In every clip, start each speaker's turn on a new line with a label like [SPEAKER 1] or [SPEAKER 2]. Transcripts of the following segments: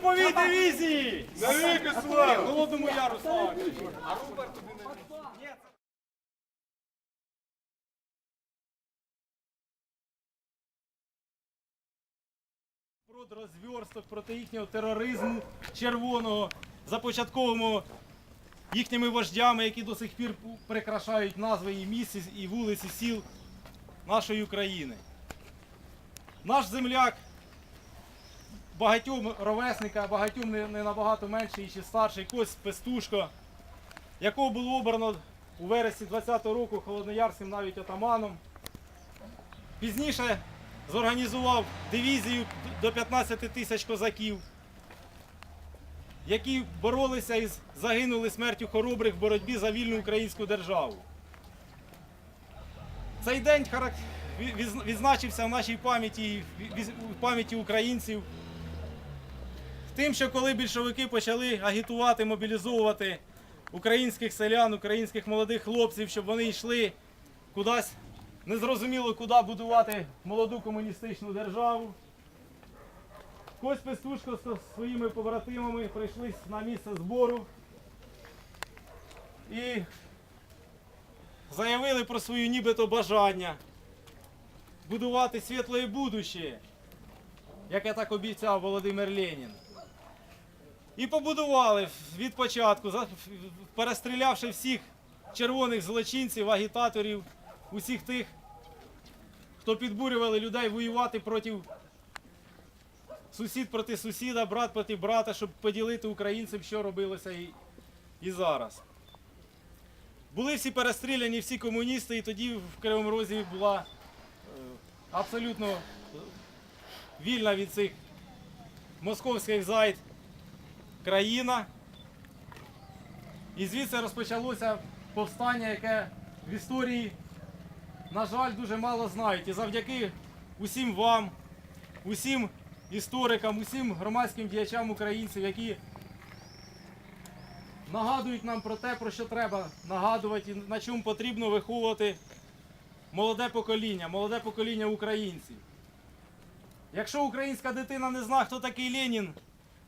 [SPEAKER 1] Строковій дивізії!
[SPEAKER 2] Навіки слава!
[SPEAKER 1] Голодному яру слава! Проти розверсток, проти їхнього тероризму червоного, започаткованого їхніми вождями, які до сих пір прикрашають назви і місць, і вулиць, і сіл нашої України. Наш земляк багатьом ровесника, багатьом не, не набагато менший чи старший Кость Пестушко, якого було обрано у вересні 20-го року холодноярським навіть отаманом. Пізніше зорганізував дивізію до 15 тисяч козаків, які боролися і загинули смертю хоробрих в боротьбі за вільну українську державу. Цей день відзначився в нашій пам'яті, і в пам'яті українців тим, що коли більшовики почали агітувати, мобілізовувати українських селян, українських молодих хлопців, щоб вони йшли кудись незрозуміло куди будувати молоду комуністичну державу. Кость Пестушко зі своїми побратимами прийшли на місце збору і заявили про свою нібито бажання будувати світле будуще, яке так обіцяв Володимир Ленін. І побудували від початку, перестрілявши всіх червоних злочинців, агітаторів, усіх тих, хто підбурювали людей воювати проти сусід проти сусіда, брат проти брата, щоб поділити українцям, що робилося і, і зараз. Були всі перестріляні, всі комуністи, і тоді в Кривому Розі була е, абсолютно вільна від цих московських зайд країна. І звідси розпочалося повстання, яке в історії, на жаль, дуже мало знають. І завдяки усім вам, усім історикам, усім громадським діячам українців, які нагадують нам про те, про що треба нагадувати, на чому потрібно виховувати молоде покоління, молоде покоління українців. Якщо українська дитина не знає, хто такий Ленін,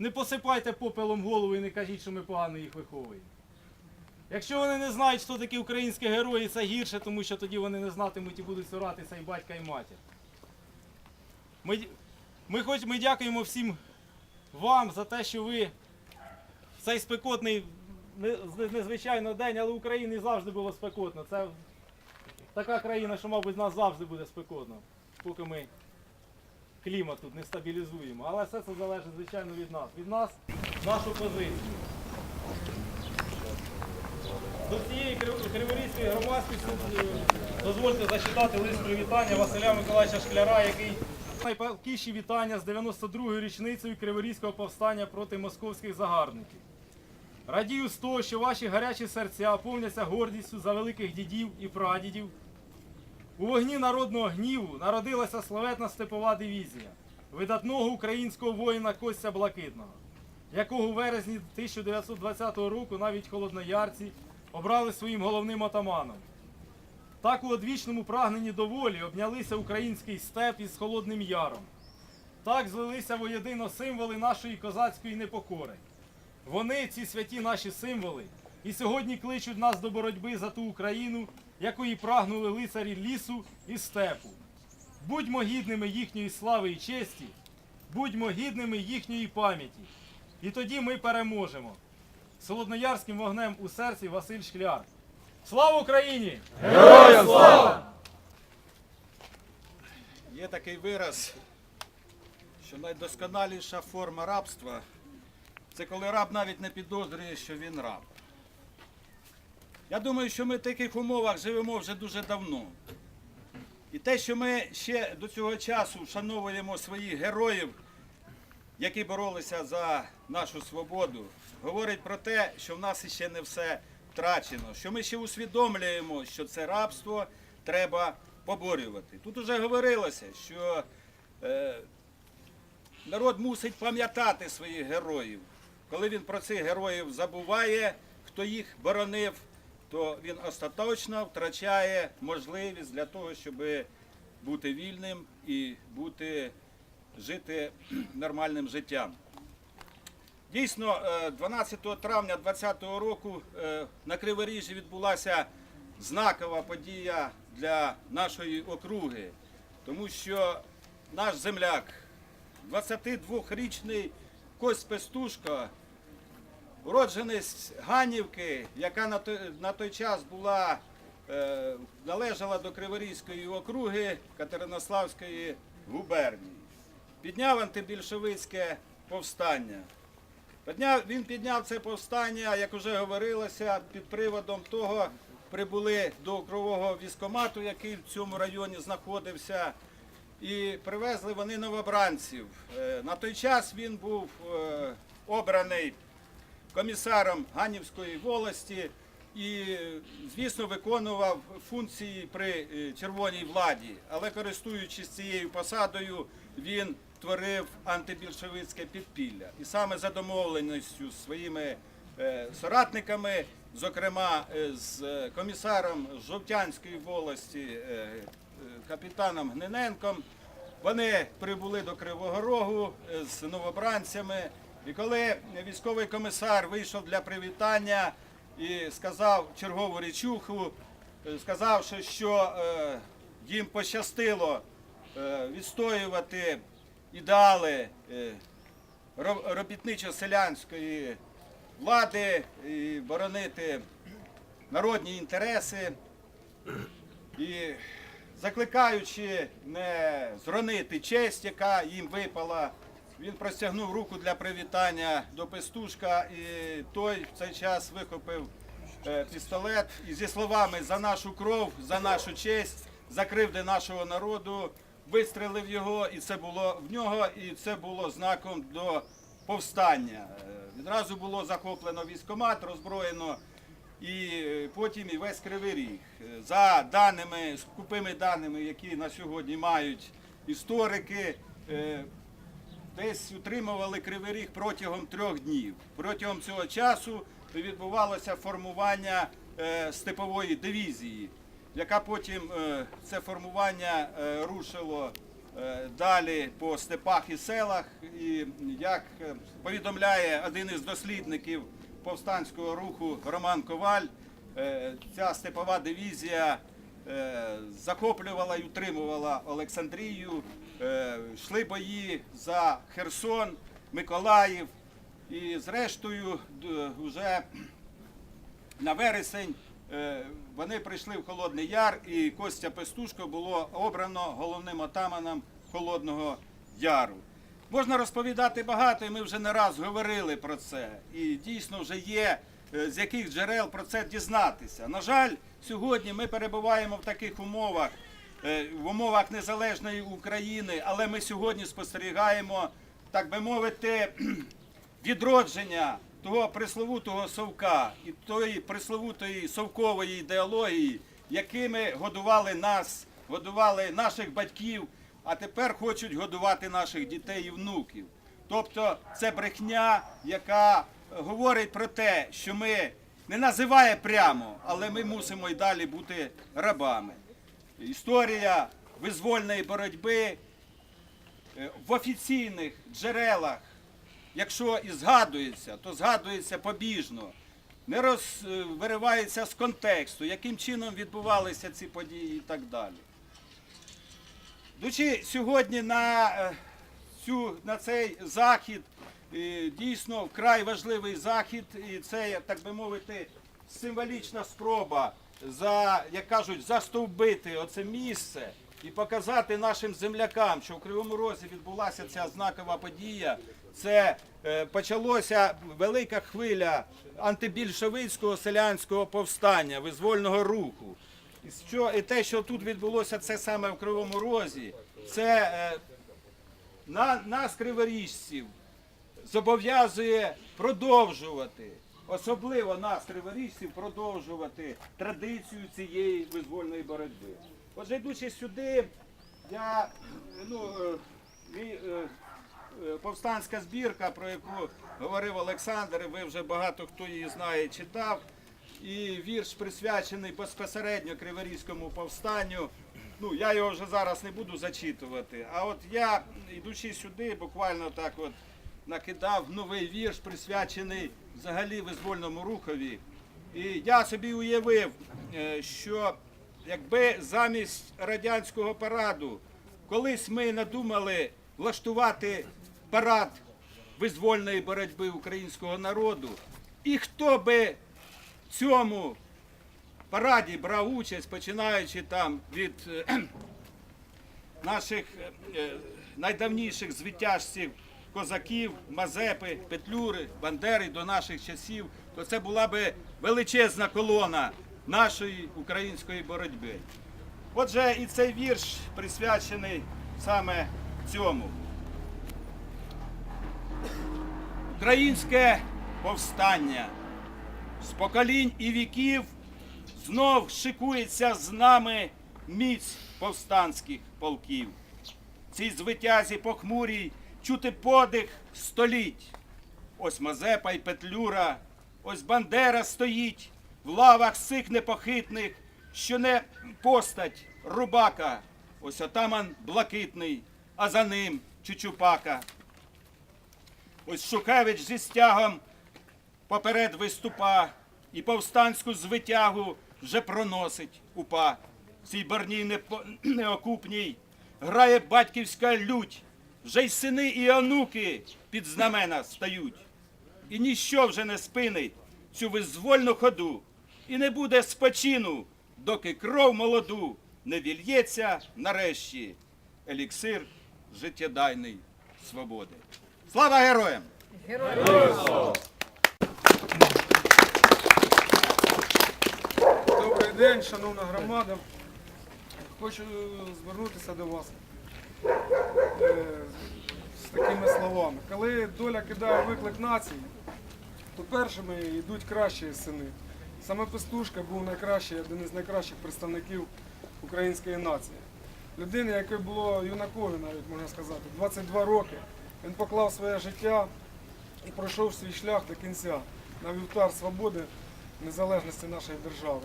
[SPEAKER 1] не посипайте попелом голову і не кажіть, що ми погано їх виховуємо. Якщо вони не знають, хто такі українські герої, це гірше, тому що тоді вони не знатимуть і будуть соратися і батька, і матір. Ми, ми, хоч, ми дякуємо всім вам за те, що ви цей спекотний, не- незвичайно день, але Україні завжди було спекотно. Це така країна, що, мабуть, нас завжди буде спекотно, поки ми клімат тут не стабілізуємо. Але все це залежить, звичайно, від нас. Від нас, нашу позицію. До цієї крив- криворізької громадськості е, дозвольте зачитати лист привітання Василя Миколаївича Шкляра, який найпалкіші вітання з 92-ю річницею Криворізького повстання проти московських загарбників. Радію з того, що ваші гарячі серця повняться гордістю за великих дідів і прадідів. У вогні народного гніву народилася славетна степова дивізія видатного українського воїна Костя Блакитного, якого у вересні 1920 року навіть холодноярці обрали своїм головним отаманом. Так у одвічному прагненні до волі обнялися український степ із Холодним Яром. Так злилися воєдино символи нашої козацької непокори. Вони, ці святі наші символи, і сьогодні кличуть нас до боротьби за ту Україну, якої прагнули лицарі лісу і степу. Будьмо гідними їхньої слави і честі, будьмо гідними їхньої пам'яті. І тоді ми переможемо. З Солодноярським вогнем у серці Василь Шкляр. Слава Україні!
[SPEAKER 3] Є такий вираз, що найдосконаліша форма рабства це коли раб навіть не підозрює, що він раб. Я думаю, що ми в таких умовах живемо вже дуже давно. І те, що ми ще до цього часу вшановуємо своїх героїв, які боролися за нашу свободу, говорить про те, що в нас ще не все втрачено, що ми ще усвідомлюємо, що це рабство треба поборювати. Тут вже говорилося, що е, народ мусить пам'ятати своїх героїв. Коли він про цих героїв забуває, хто їх боронив, то він остаточно втрачає можливість для того, щоб бути вільним і бути, жити нормальним життям. Дійсно, е, 12 травня 2020 року е, на Криворіжжі відбулася знакова подія для нашої округи, тому що наш земляк, 22-річний Кость Пестушко, уродженець Ганівки, яка на той, на той час була, е, належала до Криворізької округи Катеринославської губернії. Підняв антибільшовицьке повстання. Підняв, він підняв це повстання, як вже говорилося, під приводом того прибули до округового військомату, який в цьому районі знаходився, і привезли вони новобранців. Е, На той час він був е, обраний комісаром Ганівської волості і, звісно, виконував функції при е, червоній владі. Але користуючись цією посадою, він творив антибільшовицьке підпілля. І саме за домовленістю з своїми е, соратниками, зокрема е, з комісаром Жовтянської волості, капітаном Гниненком, вони прибули до Кривого Рогу з новобранцями. І коли військовий комісар вийшов для привітання і сказав чергову речуху, е, сказавши, що е, їм пощастило е, відстоювати ідеали робітничо-селянської влади і боронити народні інтереси. І закликаючи не зронити честь, яка їм випала, він простягнув руку для привітання до пестушка, і той в цей час вихопив е, пістолет і зі словами за нашу кров, за нашу честь, за кривди нашого народу, вистрелив його, і це було в нього, і це було знаком до повстання. Е, Відразу було захоплено військомат, роззброєно і е, потім і весь Кривий Ріг. За даними, скупими даними, які на сьогодні мають історики, десь утримували Кривий Ріг протягом трьох днів. Протягом цього часу відбувалося формування е, степової дивізії, яка потім е, це формування е, рушило далі по степах і селах. І як повідомляє один із дослідників повстанського руху Роман Коваль, ця степова дивізія захоплювала і утримувала Олександрію, йшли бої за Херсон, Миколаїв. І зрештою, вже на вересень е, вони прийшли в Холодний Яр, і Костя Пестушко було обрано головним отаманом Холодного Яру. Можна розповідати багато, і ми вже не раз говорили про це. І дійсно вже є е, з яких джерел про це дізнатися. На жаль, сьогодні ми перебуваємо в таких умовах, е, в умовах незалежної України, але ми сьогодні спостерігаємо, так би мовити, відродження того присловутого совка і тої присловутої совкової ідеології, якими годували нас, годували наших батьків, а тепер хочуть годувати наших дітей і внуків. Тобто це брехня, яка е, говорить про те, що ми не називає прямо, але ми мусимо й далі бути рабами. Історія визвольної боротьби е, в офіційних джерелах якщо і згадується, то згадується побіжно, не роз, е, з контексту, яким чином відбувалися ці події і так далі. Йдучи сьогодні на, е, цю, на цей захід, дійсно вкрай важливий захід, і це, так би мовити, символічна спроба за, як кажуть, застовбити оце місце і показати нашим землякам, що в Кривому Розі відбулася ця знакова подія. Це е, почалося велика хвиля антибільшовицького селянського повстання, визвольного руху. І, що, і те, що тут відбулося, це саме в Кривому Розі, це е, на, нас, криворіжців, зобов'язує продовжувати, особливо нас, криворіжців, продовжувати традицію цієї визвольної боротьби. Отже, йдучи сюди, я ну, е, мій, е, е, повстанська збірка, про яку говорив Олександр, ви вже багато хто її знає, читав. І вірш присвячений безпосередньо Криворізькому повстанню. Ну, я його вже зараз не буду зачитувати. А от я, йдучи сюди, буквально так от накидав новий вірш, присвячений взагалі визвольному рухові. І я собі уявив, е, що якби замість радянського параду колись ми надумали влаштувати парад визвольної боротьби українського народу, і хто би цьому параді брав участь, починаючи там від е, наших е, найдавніших звитяжців козаків, Мазепи, Петлюри, Бандери до наших часів, то це була би величезна колона нашої української боротьби. Отже, і цей вірш присвячений саме цьому. Українське повстання з поколінь і віків знов шикується з нами міць повстанських полків. Цій звитязі похмурій чути подих століть. Ось Мазепа й Петлюра, ось Бандера стоїть в лавах сих непохитних, що не постать рубака, ось отаман блакитний, а за ним Чучупака. Ось Шухевич зі стягом поперед виступа і повстанську звитягу вже проносить упа. В цій барній неокупній грає батьківська лють, вже й сини і онуки під знамена стають. І ніщо вже не спинить цю визвольну ходу, і не буде спочину, доки кров молоду не вільється нарешті еліксир життєдайний свободи. Слава героям!
[SPEAKER 2] Добрий день, шановна громада. Хочу звернутися до вас е, такими словами. Коли доля кидає виклик нації, то першими йдуть кращі сини. Саме Пестушка був найкращий, один із найкращих представників української нації. Людина, яке було юнакові, навіть можна сказати, 22 роки. Він поклав своє життя і пройшов свій шлях до кінця на вівтар свободи, незалежності нашої держави.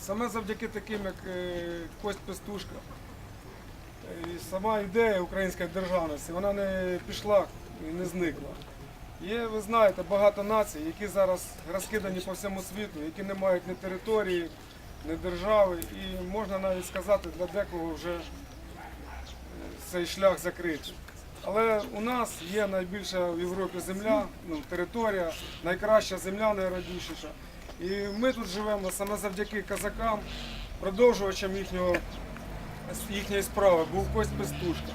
[SPEAKER 2] Саме завдяки таким, як е, Кость Пестушка, і сама ідея української державності, вона не пішла і не зникла. Є, ви знаєте, багато націй, які зараз розкидані по всьому світу, які не мають ні території, ні держави. І можна навіть сказати, для декого вже е, цей шлях закритий. Але у нас є найбільша в Європі земля, ну, територія, найкраща земля, найрадішіша. І ми тут живемо саме завдяки казакам, продовжувачам їхнього, їхньої справи, був Кость Пестушка.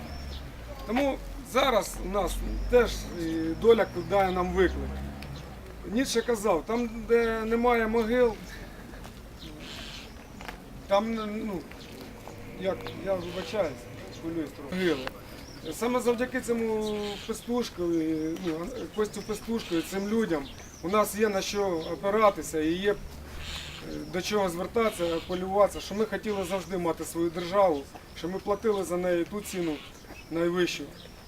[SPEAKER 2] Тому зараз у нас теж доля дає нам виклик. Ніцше казав, там, де немає могил, там, ну, як, я вибачаюсь, хвилююсь трохи. Могили. Саме завдяки цьому пестушкові, ну, Костю Пестушкові, цим людям, у нас є на що опиратися і є до чого звертатися, полюватися, що ми хотіли завжди мати свою державу, що ми платили за неї ту ціну найвищу,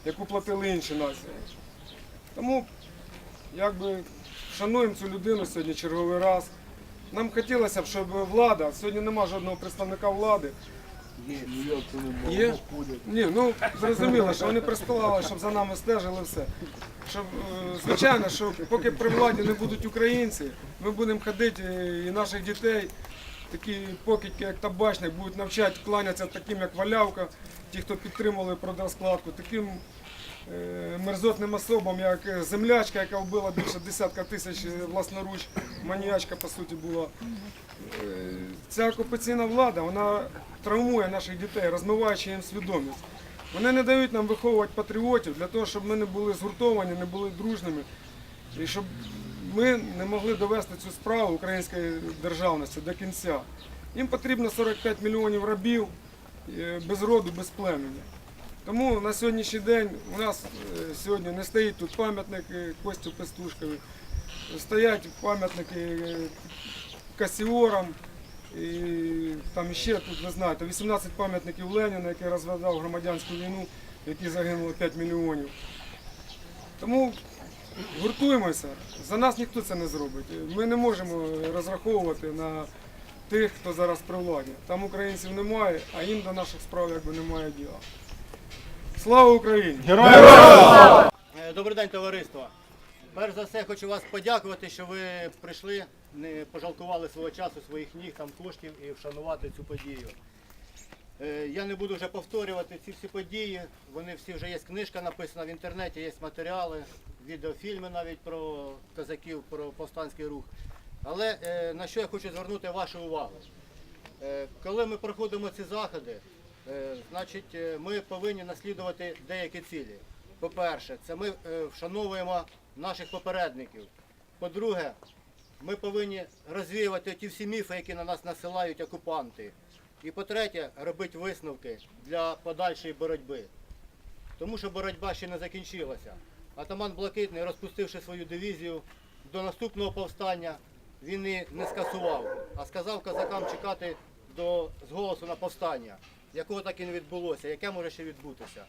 [SPEAKER 2] яку платили інші нації. Тому якби шануємо цю людину сьогодні черговий раз. Нам хотілося б, щоб влада, сьогодні немає жодного представника влади. Є? Ні, ну зрозуміло, що вони прислали, щоб за нами стежили все. Щоб, е, звичайно, що поки при владі не будуть українці, ми будемо ходити е, і наших дітей, такі покидьки, як табачник, будуть навчати кланятися таким, як Валявка, ті, хто підтримували продразкладку, таким е, мерзотним особам, як е, землячка, яка вбила більше десятка тисяч е, власноруч, маніячка, по суті, була. Ця окупаційна влада, вона травмує наших дітей, розмиваючи їм свідомість. Вони не дають нам виховувати патріотів для того, щоб ми не були згуртовані, не були дружними, і щоб ми не могли довести цю справу української державності до кінця. Їм потрібно 45 мільйонів рабів без роду, без племені. Тому на сьогоднішній день у нас е, сьогодні не стоїть тут пам'ятник е, Костю Пестушкові, стоять пам'ятники е, Касіорам, і там ще тут, ви знаєте, 18 пам'ятників Леніна, який розв'язав громадянську війну, в якій загинуло 5 мільйонів. Тому гуртуємося, за нас ніхто це не зробить. Ми не можемо розраховувати на тих, хто зараз при владі. Там українців немає, а їм до наших справ якби немає діла. Слава Україні!
[SPEAKER 3] Е,
[SPEAKER 4] Е, Добрий день, товариство. Перш за все хочу вас подякувати, що ви прийшли, не пожалкували свого часу, своїх ніг, там, коштів і вшанувати цю подію. Е, Я не буду вже повторювати ці всі події. Вони всі вже є книжка написана в інтернеті, є матеріали, відеофільми навіть про козаків, про повстанський рух. Але е, на що я хочу звернути вашу увагу? Е, Коли ми проходимо ці заходи, е, значить е, ми повинні наслідувати деякі цілі. По-перше, це ми е, вшановуємо наших попередників. По-друге, ми повинні розвіювати ті всі міфи, які на нас насилають окупанти. І по-третє, робити висновки для подальшої боротьби. Тому що боротьба ще не закінчилася. Атаман Блакитний, розпустивши свою дивізію до наступного повстання, він і не скасував, а сказав козакам чекати до зголосу на повстання, якого так і не відбулося, яке може ще відбутися.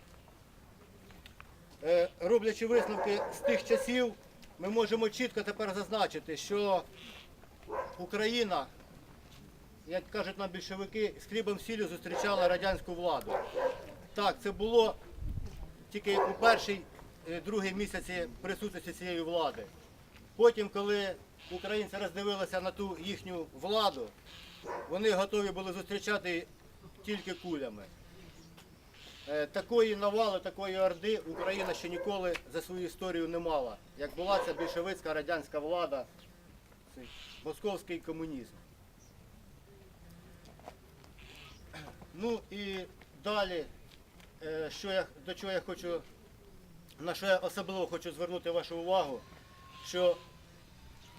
[SPEAKER 4] Е, Роблячи висновки з тих часів, ми можемо чітко тепер зазначити, що Україна, як кажуть нам більшовики, з хлібом сіллю зустрічала радянську владу. Так, це було тільки у першій, е, другій місяці присутності цієї влади. Потім, коли українці роздивилися на ту їхню владу, вони готові були зустрічати тільки кулями. Е, Такої навали, такої орди Україна ще ніколи за свою історію не мала. Як була ця більшовицька радянська влада, московський комунізм. Ну і далі, е, що я, до чого я хочу, на що я особливо хочу звернути вашу увагу, що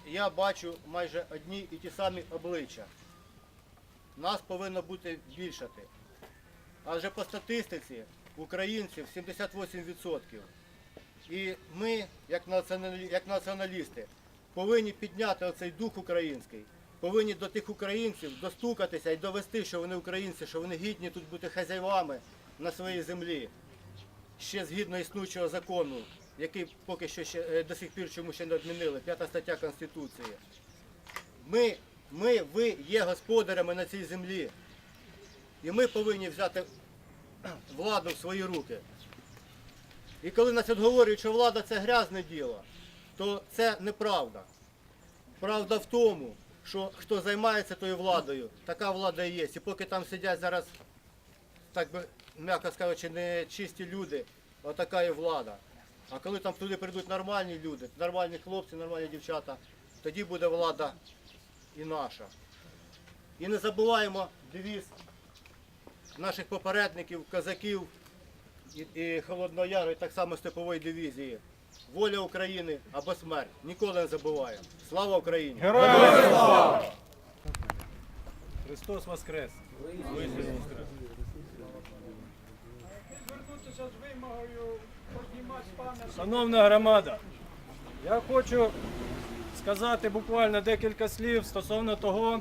[SPEAKER 4] я бачу майже одні і ті самі обличчя. Нас повинно бути більшати. Адже по статистиці українців 78%. І ми, як націоналі- як націоналісти, повинні підняти оцей дух український, повинні до тих українців достукатися і довести, що вони українці, що вони гідні тут бути хазяєвами на своїй землі, ще згідно існуючого закону, який поки що ще е, до сих пір чому ще не відмінили, п'ята стаття Конституції. Ми, ми, ви є господарями на цій землі. І ми повинні взяти владу в свої руки. І коли нас говорять, що влада це грязне діло, то це неправда. Правда в тому, що хто займається тою владою, така влада і є. І поки там сидять зараз, так би, м'яко скажучи, не чисті люди, отака і влада. А коли там туди прийдуть нормальні люди, нормальні хлопці, нормальні дівчата, тоді буде влада і наша. І не забуваємо девіз наших попередників, козаків і, і Холодного і так само степової дивізії. Воля України або смерть. Ніколи не забуваємо. Слава Україні! Героям!
[SPEAKER 1] Христос Воскрес!
[SPEAKER 5] звернутися з вимогою
[SPEAKER 6] Шановна громада, я хочу сказати буквально декілька слів стосовно того,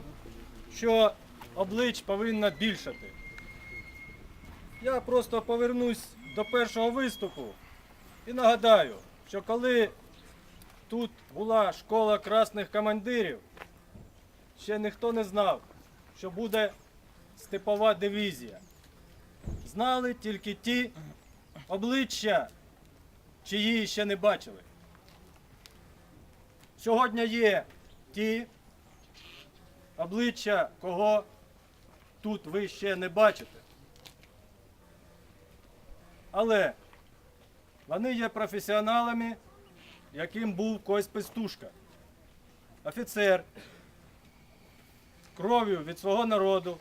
[SPEAKER 6] що облич повинно більшати. Я просто повернусь до першого виступу і нагадаю, що коли тут була школа красних командирів, ще ніхто не знав, що буде степова дивізія. Знали тільки ті обличчя, чиї ще не бачили. Сьогодні є ті обличчя, кого тут ви ще не бачите. Але вони є професіоналами, яким був Кось Пестушка. Офіцер кров'ю від свого народу,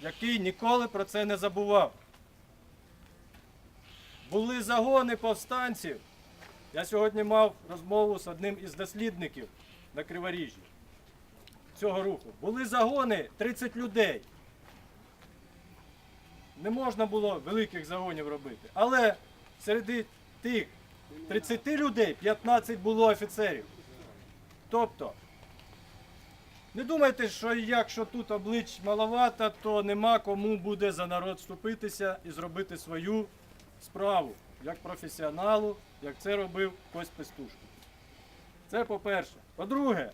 [SPEAKER 6] який ніколи про це не забував. Були загони повстанців. Я сьогодні мав розмову з одним із дослідників на Криворіжжі цього руху. Були загони 30 людей. Не можна було великих загонів робити. Але серед тих 30 людей 15 було офіцерів. Тобто, не думайте, що якщо тут облич маловато, то нема кому буде за народ вступитися і зробити свою справу як професіоналу, як це робив Кость Пестушко. Це по-перше. По-друге,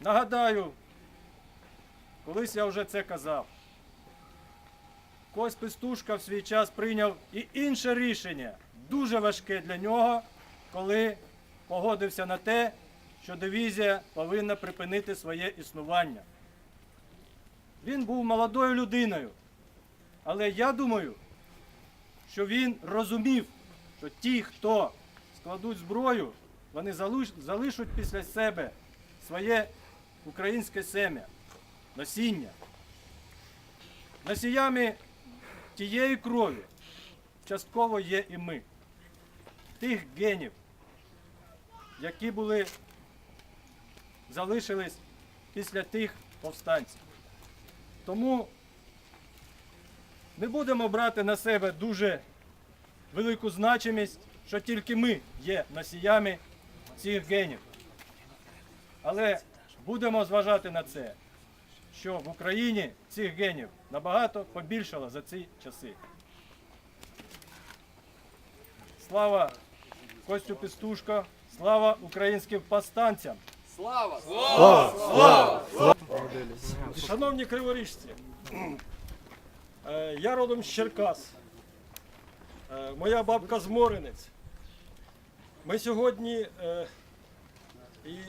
[SPEAKER 6] нагадаю, колись я вже це казав. Кость Пестушка в свій час прийняв і інше рішення дуже важке для нього, коли погодився на те, що дивізія повинна припинити своє існування. Він був молодою людиною, але я думаю, що він розумів, що ті, хто складуть зброю, вони залишать після себе своє українське сем'я, насіння. Носіями тієї крові частково є і ми, тих генів, які були, залишились після тих повстанців. Тому не будемо брати на себе дуже велику значимість, що тільки ми є носіями цих генів. Але будемо зважати на це, що в Україні цих генів набагато побільшало за ці часи. Слава Костю Пестушко, слава українським повстанцям! Слава! Слава!
[SPEAKER 5] Шановні криворіжці, я родом з Черкас. Е, Моя бабка з Моринець. Ми сьогодні, е,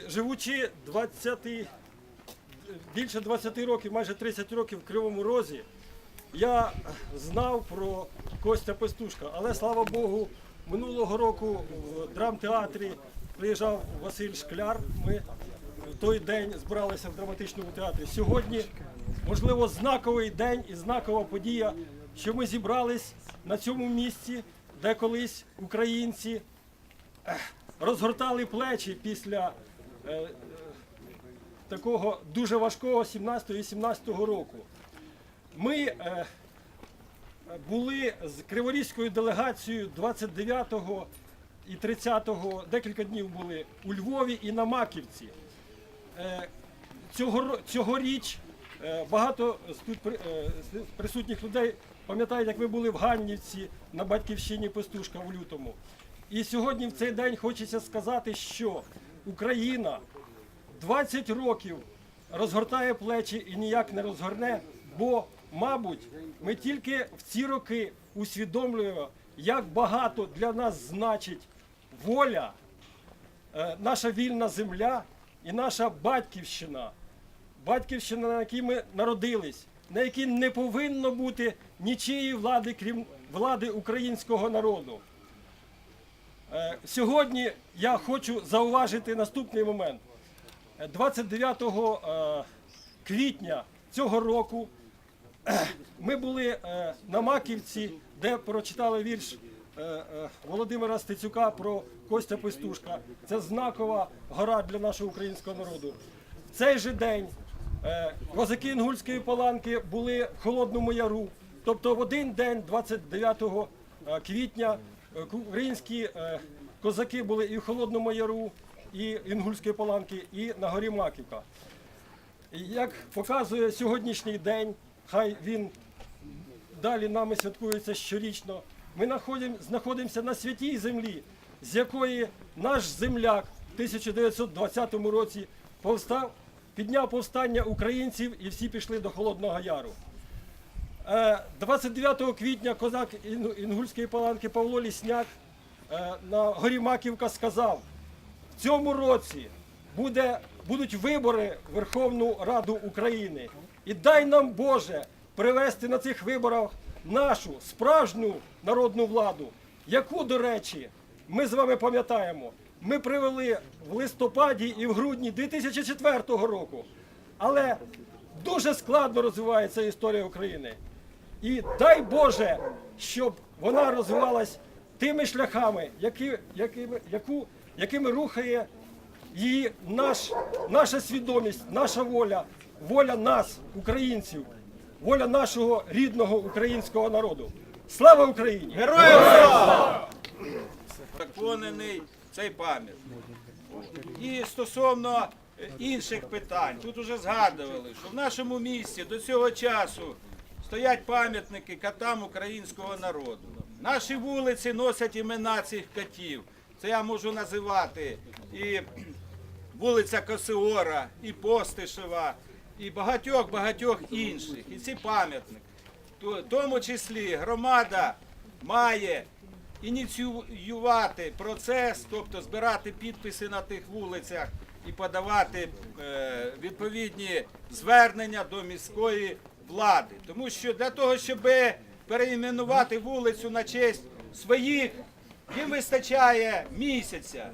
[SPEAKER 5] живучи 20, більше 20 років, майже 30 років в Кривому Розі, я знав про Костя Пестушка, але слава Богу, минулого року в драмтеатрі приїжджав Василь Шкляр. Ми в той день збиралися в драматичному театрі. Сьогодні, можливо, знаковий день і знакова подія, що ми зібрались на цьому місці, де колись українці розгортали плечі після е, такого дуже важкого 17-18 року. Ми е, були з Криворізькою делегацією 29-го і 30-го, декілька днів були у Львові і на Маківці. Е, Цього, цьогоріч багато з тут е, присутніх людей пам'ятають, як ви були в Ганнівці на батьківщині Пестушка в лютому. І сьогодні в цей день хочеться сказати, що Україна 20 років розгортає плечі і ніяк не розгорне, бо, мабуть, ми тільки в ці роки усвідомлюємо, як багато для нас значить воля, е, наша вільна земля і наша батьківщина. Батьківщина, на якій ми народились, на якій не повинно бути нічиєї влади, крім влади українського народу. Е, Сьогодні я хочу зауважити наступний момент. Е, 29 е, квітня цього року е, ми були е, на Маківці, де прочитали вірш е, е, Володимира Стецюка про Костя Пестушка. Це знакова гора для нашого українського народу. В цей же день е, козаки Інгульської паланки були в Холодному Яру. Тобто в один день, 29 е, квітня, е, українські е, козаки були і в Холодному Яру, і Інгульської паланки, і на горі Маківка. Як показує сьогоднішній день, хай він далі нами святкується щорічно. Ми знаходимося на святій землі, з якої наш земляк в 1920 році повстав, підняв повстання українців і всі пішли до Холодного Яру. Е, 29 квітня козак Інгульської паланки Павло Лісняк е, на горі Маківка сказав, в цьому році буде, будуть вибори в Верховну Раду України. І дай нам Боже привести на цих виборах нашу справжню народну владу, яку, до речі, ми з вами пам'ятаємо. Ми привели в листопаді і в грудні 2004 року. Але дуже складно розвивається історія України. І дай Боже, щоб вона розвивалась тими шляхами, які, якими, яку, якими рухає її наш, наша свідомість, наша воля, воля нас, українців, воля нашого рідного українського народу. Слава Україні! Героям!
[SPEAKER 3] Законений цей пам'ятник. І стосовно е, інших питань, тут уже згадували, що в нашому місті до цього часу стоять пам'ятники котам українського народу. Наші вулиці носять імена цих котів. Це я можу називати і вулиця Косиора, і Постишева, і багатьох багатьох інших. І ці пам'ятники. В тому числі громада має ініціювати процес, тобто збирати підписи на тих вулицях і подавати е, відповідні звернення до міської влади. Тому що для того, щоб переіменувати вулицю на честь своїх, їм вистачає місяця.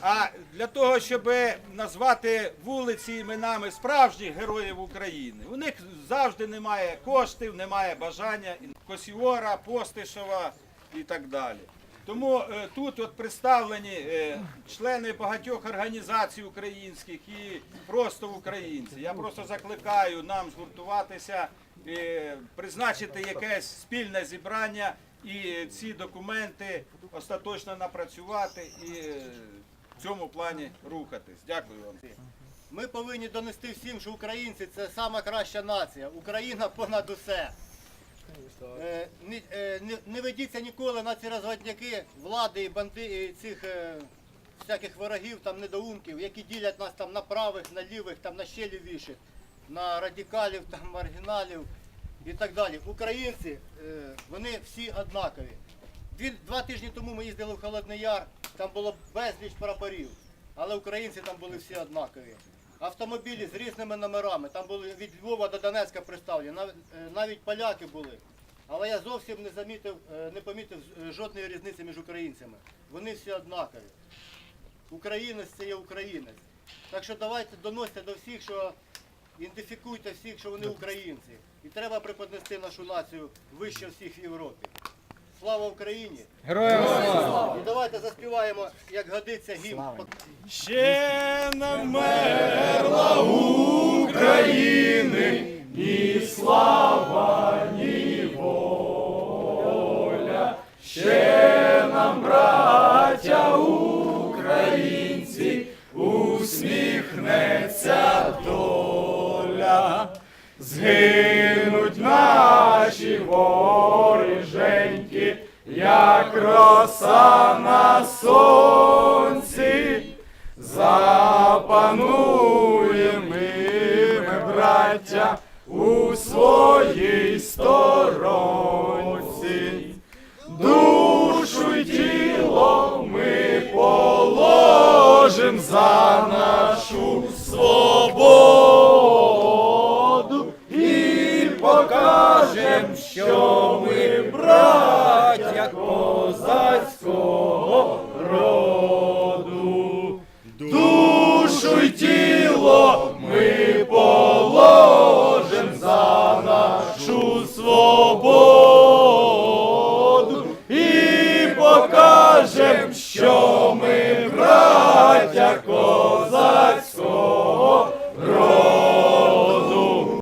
[SPEAKER 3] А для того, щоб назвати вулиці іменами справжніх героїв України, у них завжди немає коштів, немає бажання Косіора, Постишева і так далі. Тому е, тут от представлені е, члени багатьох організацій українських і просто українці. Я просто закликаю нам згуртуватися, е, призначити якесь спільне зібрання і ці документи остаточно напрацювати і в цьому плані рухатись. Дякую вам.
[SPEAKER 4] Ми повинні донести всім, що українці це сама краща нація. Україна понад усе. Е, не, е, не, не ведіться ніколи на ці розводняки влади і банди і цих е, всяких ворогів, там недоумків, які ділять нас там на правих, на лівих, там на ще лівіших, на радикалів, там маргіналів і так далі. Українці, е, вони всі однакові. Дві, два тижні тому ми їздили в Холодний Яр, там було безліч прапорів, але українці там були всі однакові. Автомобілі з різними номерами, там були від Львова до Донецька представлені, е, навіть поляки були. Але я зовсім не замітив, е, не помітив е, жодної різниці між українцями. Вони всі однакові. Українець це є українець. Так що давайте доносьте до всіх, що ідентифікуйте всіх, що вони українці. І треба преподнести нашу націю вище всіх в Європі. Слава Україні! Героям слава! І давайте заспіваємо, як годиться гімн.
[SPEAKER 1] Ще не мерла України, ні слава, ні воля. Ще нам, браття українці, усміхнеться доля. Згинуть наші воріженьки, як роса на сонці, запануємо ми, браття, у своїй сторонці, душу й тіло ми положим за нашу свободу і покажем, що ми браття.